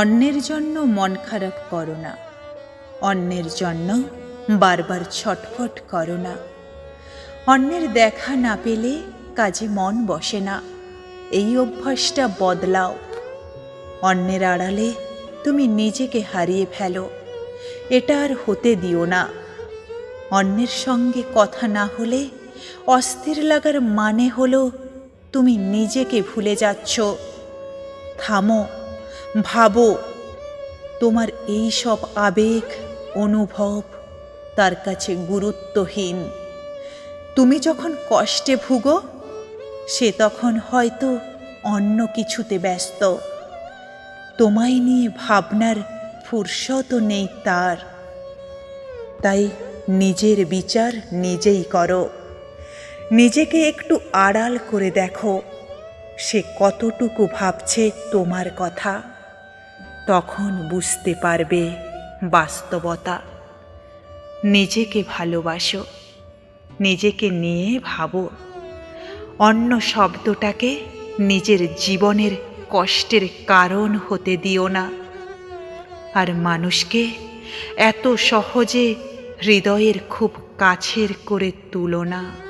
অন্যের জন্য মন খারাপ করো না। অন্যের জন্য বারবার ছটফট করো না। অন্যের দেখা না পেলে কাজে মন বসে না। এই অভ্যাসটা বদলাও। অন্যের আড়ালে তুমি নিজেকে হারিয়ে ফেলো। এটা আর হতে দিও না। অন্যের সঙ্গে কথা না হলে অস্থির লাগার মানে হলো তুমি নিজেকে ভুলে যাচ্ছ। থামো। ভাবো, তোমার এই সব আবেগ, অনুভব তার কাছে গুরুত্বহীন। তুমি যখন কষ্টে ভুগো, সে তখন হয়তো অন্য কিছুতে ব্যস্ত। তোমায় নিয়ে ভাবনার ফুরসতও নেই তার। তাই নিজের বিচার নিজেই করো। নিজেকে একটু আড়াল করে দেখো। সে কতটুকু ভাবছে তোমার কথা? তখন বুঝতে পারবে বাস্তবতা। নিজেকে ভালোবাসো, নিজেকে নিয়ে ভাবো। অন্য শব্দটাকে নিজের জীবনের কষ্টের কারণ হতে দিও না। আর মানুষকে এত সহজে হৃদয়ের খুব কাছের করে তুলো না।